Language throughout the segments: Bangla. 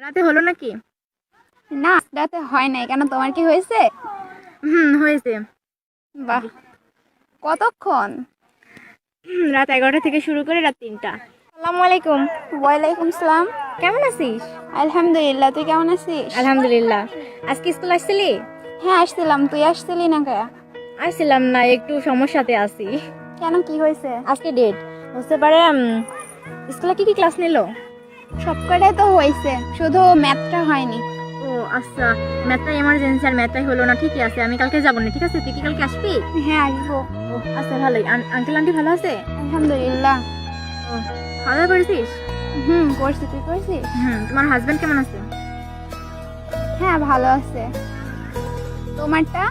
রাতে হলো নাকি? না রাতে হয় নাই। কেন তোমার কি হয়েছে? হুম হয়েছে। বাহ। কতক্ষণ? রাত এগারোটা থেকে শুরু করে রাত তিনটা। আসসালামু আলাইকুম। ওয়ালাইকুম সালাম। কেমন আছিস? আলহামদুলিল্লাহ তুই কেমন আছিস? আলহামদুলিল্লাহ। আজকে স্কুল আসছিলি? হ্যাঁ আসছিলাম। তুই আসছিলি না কে? আসছিলাম না একটু সমস্যাতে আছি। কেন কি হয়েছে? আজকে ডেট বুঝতে পারে স্কুলে কি কি ক্লাস নিলো? সব কটাই তো হয়েছে শুধু ম্যাথটা হয়নি। ও আচ্ছা ম্যাথটা এমার্জেন্সি আর ম্যাথটাই হলো না ঠিকই আছে আমি কালকে যাব না ঠিক আছে? তুই কি কালকে আসবি? হ্যাঁ আসব। ও আচ্ছা ভালোই। আঙ্কেল আন্টি ভালো আছে? আলহামদুলিল্লাহ। ও খাওয়া দাওয়া করেছিস? হুম করছি তুই করছিস? হুম তোমার হাজবেন্ড কেমন আছে? হ্যাঁ ভালো আছে। তোমারটা?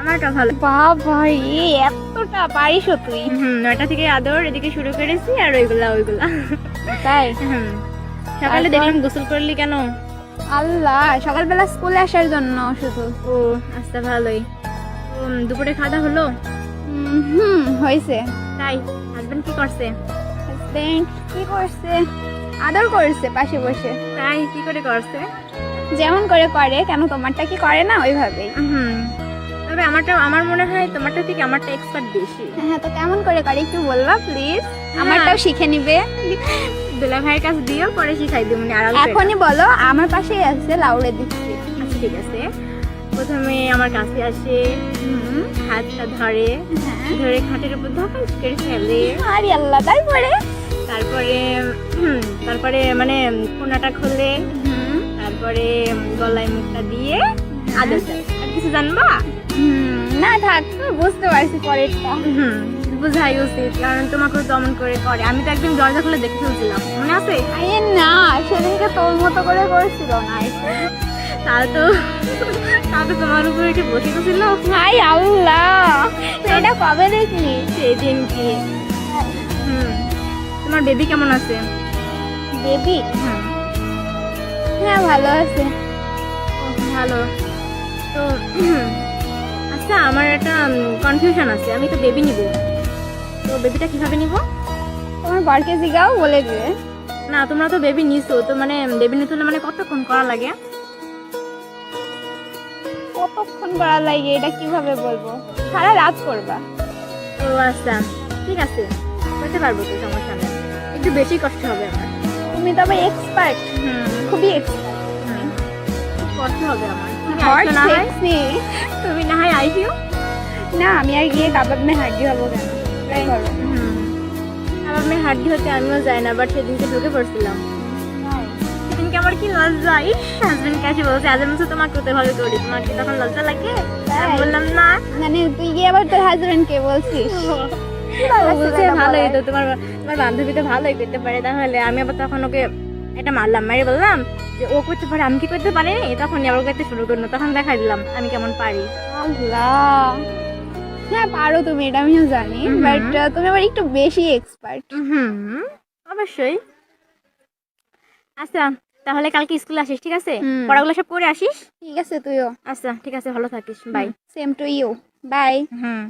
আমারটা ভালো। বাবা রে এতটা পারিসও তুই। হুম নয়টা থেকে আদর এদিকে শুরু করেছি আর ওইগুলা ওইগুলা। তাই? হুম। সকালে তারপর? দেখলাম গোসল করলি কেন? আল্লাহ সকালবেলা স্কুলে আসার জন্য শুধু। ও আচ্ছা ভালোই। দুপুরে খাওয়া হলো? হুম, হুম হয়েছে। তাই হাজবেন্ড কি করছে? হাজবেন্ড কি করছে? আদর করছে পাশে বসে। তাই কি করে করছে? যেমন করে করে কেন তোমারটা কি করে না ওইভাবেই? হুম তবে আমারটা আমার মনে হয় তোমারটা থেকে আমারটা এক্সপার্ট বেশি। হ্যাঁ তো কেমন করে করে একটু বলবা প্লিজ আমারটাও শিখে নিবে। দুলা ভাইয়ের কাছে দিও পরে শিখাই দিব মানে আড়াল এখনই বলো আমার পাশেই আছে লাউড়ে দিচ্ছি। আচ্ছা ঠিক আছে। প্রথমে আমার কাছে আসে হাতটা ধরে হ্যাঁ। ধরে খাটের উপর ধপাস করে ফেলে। আরে আল্লাহ তারপরে তারপরে তারপরে মানে কোনাটা খুলে তারপরে গলায় মুখটা দিয়ে আদর আর কিছু জানবা? না থাক বুঝতে পারছি পরেরটা। হুম। বুঝাই উচিত কারণ তোমাকে দমন করে করে। আমি তো একদিন দরজা খুলে দেখে ফেলছিলাম মনে আছে? আরে না সেদিনকে তোর মতো করে করছিল না। তাহলে তো তাহলে তোমার উপরে এসে বসে ছিল। হাই আল্লাহ এটা কবে দেখলি? সেদিন কি হুম তোমার বেবি কেমন আছে? বেবি হুম। হ্যাঁ ভালো আছে। ভালো। তো আচ্ছা আমার একটা কনফিউশন আছে আমি তো বেবি নিব। তো বেবিটা কীভাবে নিব? তোমার বরকে জিগাও বলে দিবে। না তোমরা তো বেবি নিছো তো মানে বেবি নিতে হলে মানে কতক্ষণ করা লাগে? কতক্ষণ করা লাগে এটা কীভাবে বলব? সারা রাত করবা। ও আচ্ছা। ঠিক আছে। করতে পারব তো সমস্যা নেই। একটু বেশি কষ্ট হবে আমার। তুমি তো আবার এক্সপার্ট হুম। খুবই এক্সপার্ট কষ্ট হবে আমার। তুমি না হয়। আইসিও। না আমি আর গিয়ে কাবাব মে হাড্ডি হব কেন? আমার মেয়ে হাড্ডি হতে আমিও যাই না বাট সেদিনকে ঢুকে পড়ছিলাম। সেদিনকে আমার কি লজ্জা? ইস হাজবেন্ড কাছে বলছে আজ আমি তোমাকে হতে ভালো করি তোমার কি তখন লজ্জা লাগে? বললাম না। মানে তুই গিয়ে আবার তোর হাজবেন্ড কে বলছিস? ও। বলছে ভালোই তো তোমার তোমার বান্ধবী তো ভালোই করতে পারে। তাহলে আমি আবার তখন ওকে এটা মারলাম মারি বললাম যে ও করতে পারে আমি কি করতে পারি তখন আবার করতে শুরু করল তখন দেখা দিলাম আমি কেমন পারি? আল্লাহ। হ্যাঁ পারো তুমি এটা আমিও জানি বাট তুমি আবার একটু বেশি এক্সপার্ট হুম অবশ্যই। আচ্ছা তাহলে কালকে স্কুলে আসিস ঠিক আছে? পড়াগুলো সব করে আসিস? ঠিক আছে তুইও। আচ্ছা ঠিক আছে ভালো থাকিস bye same to you bye hmm.